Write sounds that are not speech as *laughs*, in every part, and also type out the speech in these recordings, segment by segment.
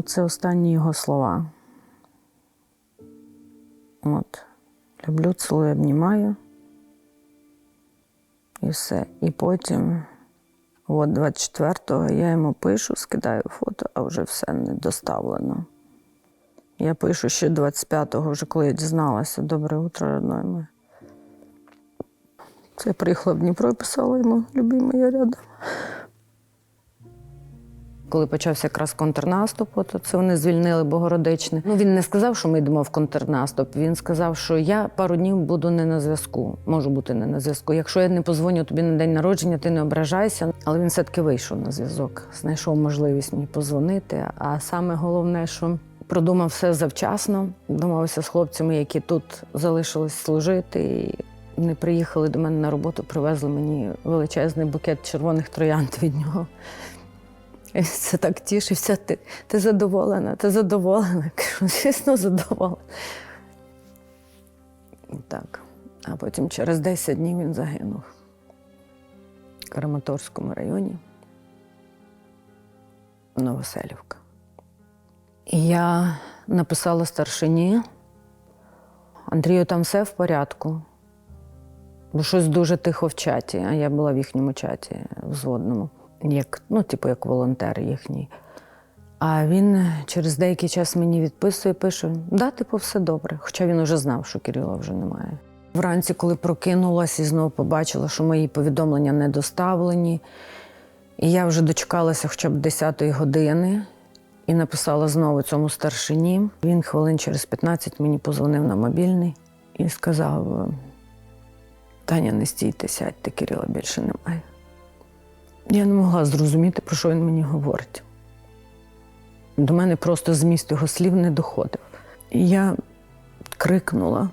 Оце останні його слова. От. Люблю, цілую, обнімаю. І все. І потім, от 24-го, я йому пишу, скидаю фото, а вже все не доставлено. Я пишу ще 25-го, вже коли я дізналася. Добре утро, родной мой. Це приїхала в Дніпро і писала йому, любимий, я рядом. Коли почався якраз контрнаступ, от це вони звільнили Богородичне. Ну він не сказав, що ми йдемо в контрнаступ. Він сказав, що я пару днів буду не на зв'язку. Можу бути не на зв'язку. Якщо я не позвоню тобі на день народження, ти не ображайся. Але він все-таки вийшов на зв'язок, знайшов можливість мені позвонити. А саме головне, що продумав все завчасно, домовився з хлопцями, які тут залишились служити. Вони приїхали до мене на роботу, привезли мені величезний букет червоних троянд від нього. Це так тішився. Ти, ти задоволена, ти задоволена. Кажу, звісно, задоволена. Так. А потім через 10 днів він загинув в Краматорському районі. Новоселівка. І я написала старшині. Андрію, там все в порядку. Бо щось дуже тихо в чаті, а я була в їхньому чаті взводному як, ну, типу, як волонтер їхній. А він через деякий час мені відписує, пише: да, типу, все добре. Хоча він уже знав, що Кирила вже немає. Вранці, коли прокинулась і знову побачила, що мої повідомлення не доставлені. І я вже дочекалася хоча б 10-ї години і написала знову цьому старшині. Він хвилин через 15 мені позвонив на мобільний і сказав: Таня, не стійте, сядьте, Кирила більше немає. Я не могла зрозуміти, про що він мені говорить. До мене просто зміст його слів не доходив. І я крикнула,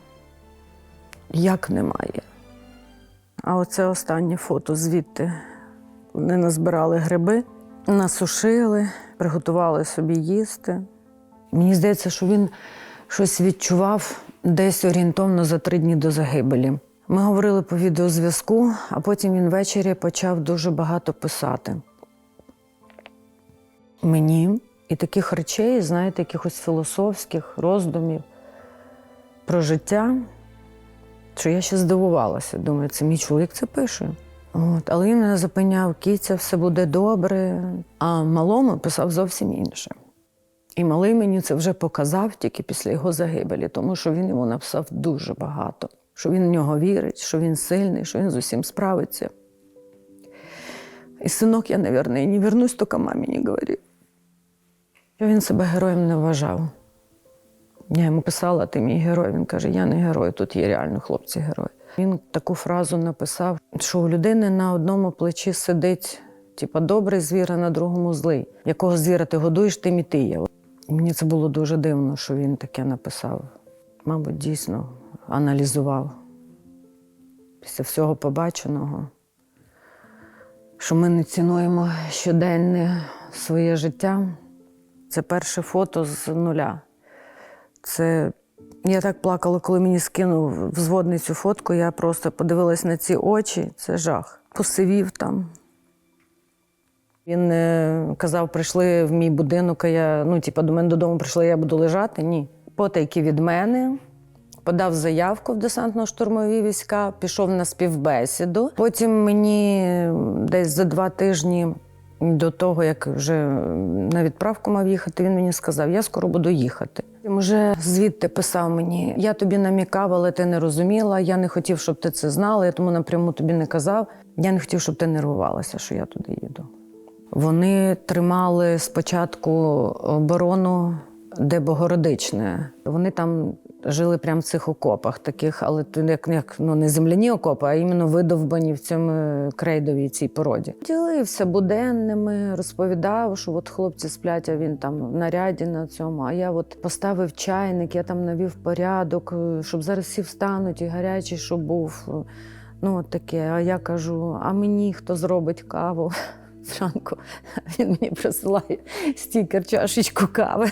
як немає. А оце останнє фото звідти. Вони назбирали гриби, насушили, приготували собі їсти. Мені здається, що він щось відчував десь орієнтовно за три дні до загибелі. Ми говорили по відеозв'язку, а потім він ввечері почав дуже багато писати. Мені і таких речей, знаєте, якихось філософських роздумів про життя, що я ще здивувалася. Думаю, це мій чоловік це пише. От. Але він мене запиняв, кіця, все буде добре. А малому писав зовсім інше. І малий мені це вже показав тільки після його загибелі, тому що він йому написав дуже багато що він в нього вірить, що він сильний, що він з усім справиться. І синок, я, наверное, не вернусь, тільки мамі не говори. Він себе героєм не вважав. Я йому писала, ти мій герой. Він каже, я не герой, тут є реально хлопці герої. Він таку фразу написав, що у людини на одному плечі сидить, типа, добрий звір, а на другому злий. Якого звіра ти годуєш, тим і ти є. Мені це було дуже дивно, що він таке написав. Мабуть, дійсно аналізував після всього побаченого, що ми не цінуємо щоденне своє життя. Це перше фото з нуля. Це я так плакала, коли мені скинув взводний цю фотку. Я просто подивилась на ці очі, це жах. Посивів там. Він е, казав, прийшли в мій будинок, а я ну, типу, до мене додому прийшли, я буду лежати. Ні. Потайки від мене подав заявку в десантно-штурмові війська, пішов на співбесіду. Потім мені десь за два тижні до того, як вже на відправку мав їхати, він мені сказав: я скоро буду їхати. Він вже звідти писав мені: я тобі намікав, але ти не розуміла. Я не хотів, щоб ти це знала. Я тому напряму тобі не казав. Я не хотів, щоб ти нервувалася, що я туди їду. Вони тримали спочатку оборону, де Богородичне. Вони там жили прямо в цих окопах, таких, але як, як ну не земляні окопи, а іменно видовбані в цьому крейдовій цій породі. Ділився буденними, розповідав, що от хлопці сплять, а він там в наряді на цьому. А я от поставив чайник, я там навів порядок, щоб зараз всі встануть і гарячий, щоб був. Ну, от таке. А я кажу: а мені хто зробить каву? *laughs* Зранку він мені присилає стікер, чашечку кави.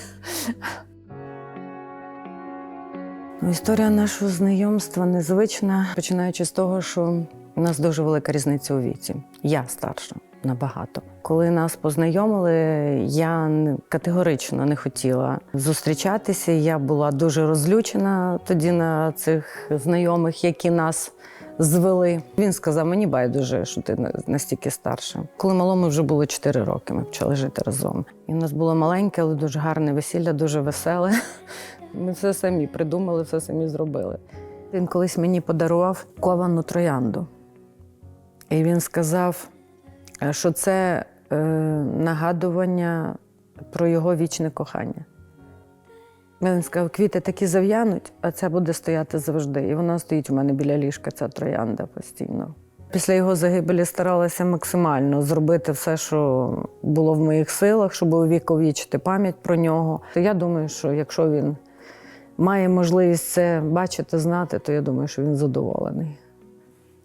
Історія нашого знайомства незвична, починаючи з того, що у нас дуже велика різниця у віці. Я старша. набагато. Коли нас познайомили, я категорично не хотіла зустрічатися. Я була дуже розлючена тоді на цих знайомих, які нас звели. Він сказав: мені байдуже, що ти на- настільки старша. Коли малому вже було 4 роки, ми почали жити разом. І в нас було маленьке, але дуже гарне весілля, дуже веселе. Ми все самі придумали, все самі зробили. Він колись мені подарував ковану троянду. І він сказав, е, що це е, нагадування про його вічне кохання. Він сказав, квіти такі зав'януть, а це буде стояти завжди. І вона стоїть у мене біля ліжка, ця троянда постійно. Після його загибелі старалася максимально зробити все, що було в моїх силах, щоб увіковічити пам'ять про нього. Я думаю, що якщо він має можливість це бачити, знати, то я думаю, що він задоволений.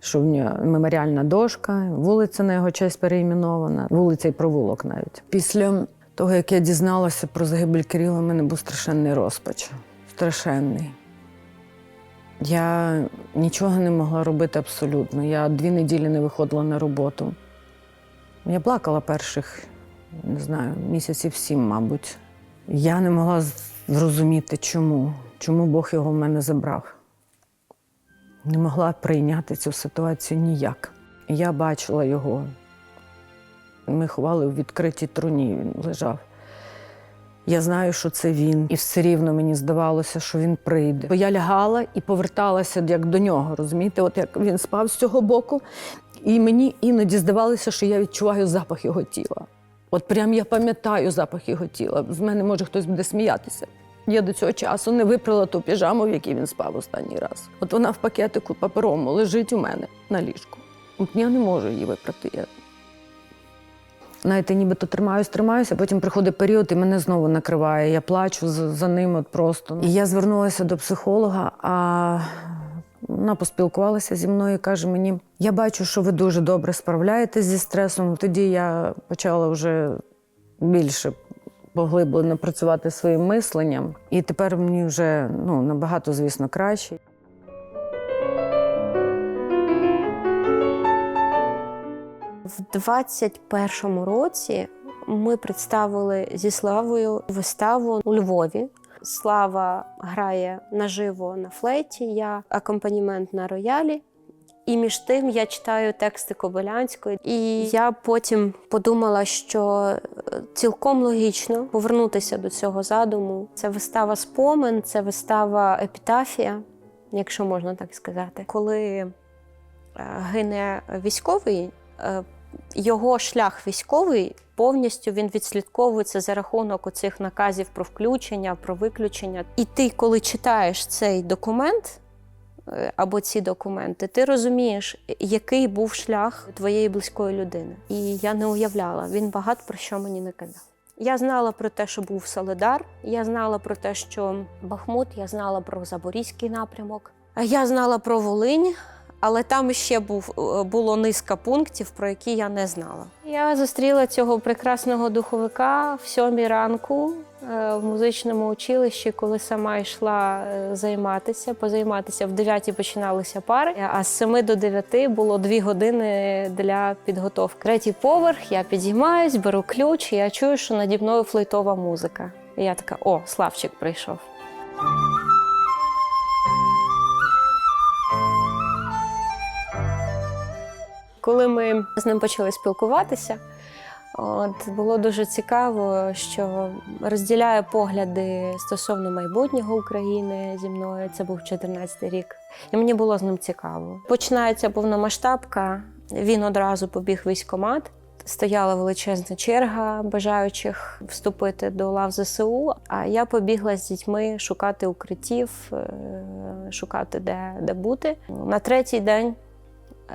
Що в нього меморіальна дошка, вулиця на його честь переіменована, вулиця і провулок навіть. Після того, як я дізналася про загибель Кирила, в мене був страшенний розпач. Страшенний. Я нічого не могла робити абсолютно. Я дві неділі не виходила на роботу. Я плакала перших, не знаю, місяців сім, мабуть. Я не могла зрозуміти, чому, чому Бог його в мене забрав. Не могла прийняти цю ситуацію ніяк. Я бачила його. Ми ховали у відкритій труні, він лежав. Я знаю, що це він, і все рівно мені здавалося, що він прийде. Бо я лягала і поверталася як до нього, розумієте? От як він спав з цього боку, і мені іноді здавалося, що я відчуваю запах його тіла. От прям я пам'ятаю запах його тіла. З мене може хтось буде сміятися. Я до цього часу не випрала ту піжаму, в якій він спав останній раз. От вона в пакетику паперому лежить у мене на ліжку. От я не можу її випрати. Я... Знаєте, нібито тримаюсь, тримаюся, потім приходить період і мене знову накриває. Я плачу за, за ним от просто. І я звернулася до психолога, а вона поспілкувалася зі мною і каже мені: я бачу, що ви дуже добре справляєтесь зі стресом. Тоді я почала вже більше поглиблено працювати своїм мисленням. І тепер мені вже ну, набагато, звісно, краще. В 21-му році ми представили зі Славою виставу у Львові. Слава грає наживо на флейті, я акомпанімент на роялі. І між тим я читаю тексти Кобилянської. І я потім подумала, що е, цілком логічно повернутися до цього задуму. Це вистава спомин, це вистава епітафія, якщо можна так сказати. Коли е, гине військовий, е, його шлях військовий повністю він відслідковується за рахунок оцих наказів про включення, про виключення. І ти, коли читаєш цей документ е, або ці документи, ти розумієш, який був шлях твоєї близької людини. І я не уявляла, він багато про що мені не казав. Я знала про те, що був Соледар, я знала про те, що Бахмут, я знала про Запорізький напрямок, я знала про Волинь, але там ще був, е, було низка пунктів, про які я не знала. Я зустріла цього прекрасного духовика в сьомій ранку е, в музичному училищі, коли сама йшла е, займатися. Позайматися в 9 починалися пари, а з 7 до 9 було 2 години для підготовки. Третій поверх, я підіймаюсь, беру ключ, і я чую, що наді мною флейтова музика. І я така: о, Славчик прийшов. Коли ми з ним почали спілкуватися, от було дуже цікаво, що розділяє погляди стосовно майбутнього України зі мною. Це був 14-й рік, і мені було з ним цікаво. Починається повномасштабка. Він одразу побіг в військкомат. Стояла величезна черга бажаючих вступити до лав ЗСУ. А я побігла з дітьми шукати укриттів, е, шукати де, де бути. На третій день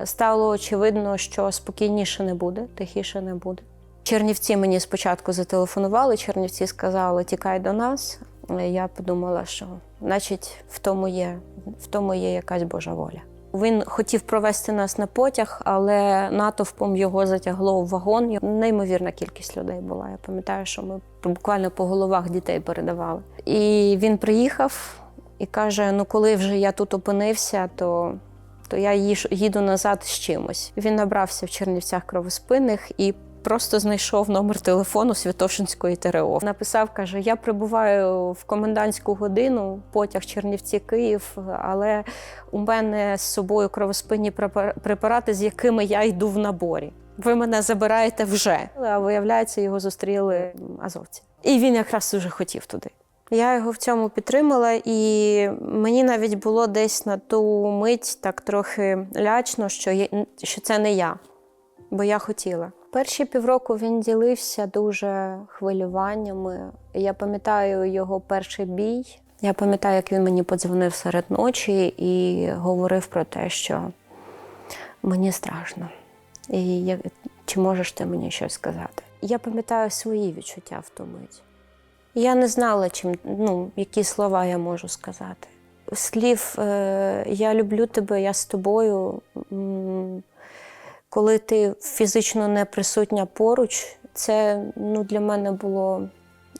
стало очевидно, що спокійніше не буде, тихіше не буде. Чернівці мені спочатку зателефонували, Чернівці сказали, тікай до нас. Я подумала, що значить в тому є, в тому є якась Божа воля. Він хотів провести нас на потяг, але натовпом його затягло в вагон. Неймовірна кількість людей була. Я пам'ятаю, що ми буквально по головах дітей передавали. І він приїхав і каже: ну, коли вже я тут опинився, то то я їду назад з чимось. Він набрався в Чернівцях кровоспинних і просто знайшов номер телефону Святошинської ТРО. Написав, каже: Я прибуваю в комендантську годину, потяг Чернівці Київ, але у мене з собою кровоспинні препарати, з якими я йду в наборі. Ви мене забираєте вже. А виявляється, його зустріли азовці. І він якраз дуже хотів туди. Я його в цьому підтримала, і мені навіть було десь на ту мить так трохи лячно, що, я, що це не я, бо я хотіла. Перші півроку він ділився дуже хвилюваннями. Я пам'ятаю його перший бій. Я пам'ятаю, як він мені подзвонив серед ночі і говорив про те, що мені страшно. І я, чи можеш ти мені щось сказати? Я пам'ятаю свої відчуття в ту мить. Я не знала, чим, ну, які слова я можу сказати. Слів е, Я люблю тебе, я з тобою. Коли ти фізично не присутня поруч, це ну, для мене було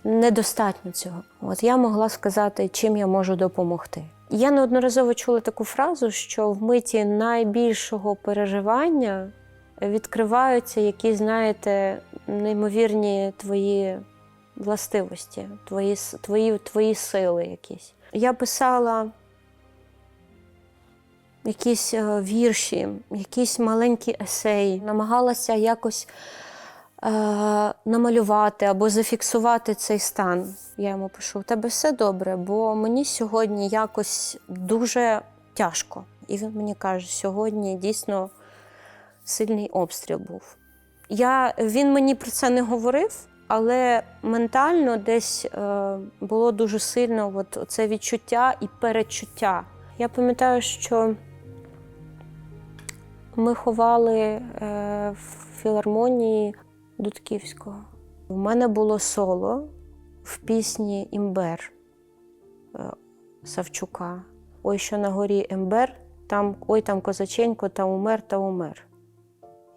недостатньо цього. От я могла сказати, чим я можу допомогти. Я неодноразово чула таку фразу, що в миті найбільшого переживання відкриваються якісь, знаєте, неймовірні твої властивості, твої, твої, твої сили якісь. Я писала якісь е, вірші, якісь маленькі есеї, намагалася якось е, намалювати або зафіксувати цей стан. Я йому пишу: у тебе все добре, бо мені сьогодні якось дуже тяжко. І він мені каже, сьогодні дійсно сильний обстріл був. Я, він мені про це не говорив, але ментально десь е, було дуже сильно от, це відчуття і перечуття. Я пам'ятаю, що ми ховали е, в філармонії Дудківського. У мене було соло в пісні Імбер е, Савчука. Ой, що на горі Ембер, там, ой там козаченько, та умер, та умер.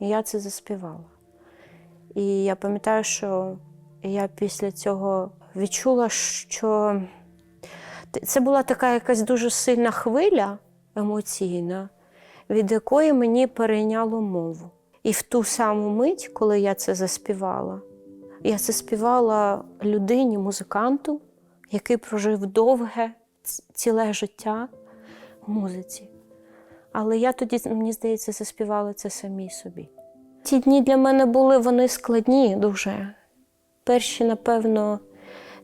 І я це заспівала. І я пам'ятаю, що я після цього відчула, що це була така якась дуже сильна хвиля емоційна, від якої мені перейняло мову. І в ту саму мить, коли я це заспівала, я це співала людині, музиканту, який прожив довге ціле життя в музиці. Але я тоді, мені здається, заспівала це самій собі. Ті дні для мене були вони складні дуже. Перші, напевно,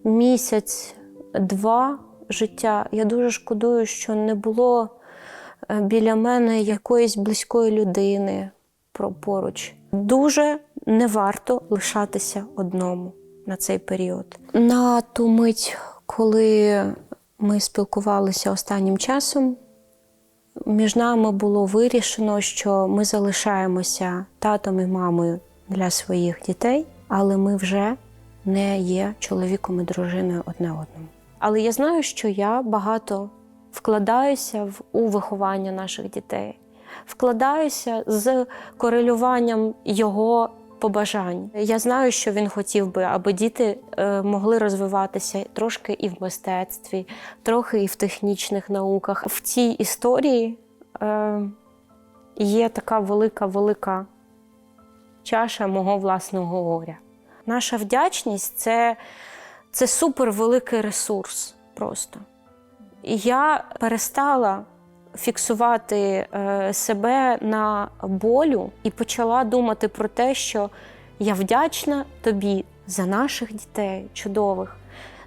місяць-два життя. Я дуже шкодую, що не було е, біля мене якоїсь близької людини поруч. Дуже не варто лишатися одному на цей період. На ту мить, коли ми спілкувалися останнім часом, між нами було вирішено, що ми залишаємося татом і мамою для своїх дітей, але ми вже не є чоловіком і дружиною одне одному. Але я знаю, що я багато вкладаюся в у виховання наших дітей, вкладаюся з корелюванням його побажань. Я знаю, що він хотів би, аби діти е, могли розвиватися трошки і в мистецтві, трохи і в технічних науках. В цій історії е, є така велика, велика чаша мого власного горя. Наша вдячність це, це супервеликий ресурс просто. Я перестала фіксувати е, себе на болю і почала думати про те, що я вдячна тобі за наших дітей чудових,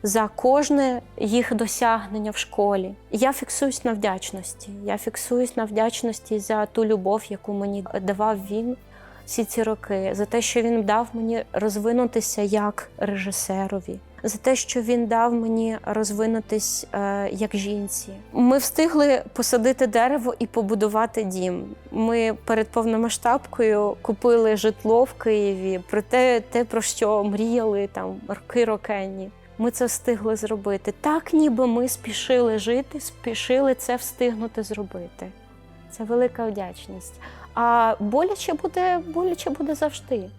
за кожне їх досягнення в школі. Я фіксуюсь на вдячності. Я фіксуюсь на вдячності за ту любов, яку мені давав він всі ці роки, за те, що він дав мені розвинутися як режисерові, за те, що він дав мені розвинутись е, як жінці. Ми встигли посадити дерево і побудувати дім. Ми перед повномасштабкою купили житло в Києві, про те, те про що мріяли там роки рокенні. Ми це встигли зробити. Так, ніби ми спішили жити, спішили це встигнути зробити. Це велика вдячність. А боляче буде, боляче буде завжди.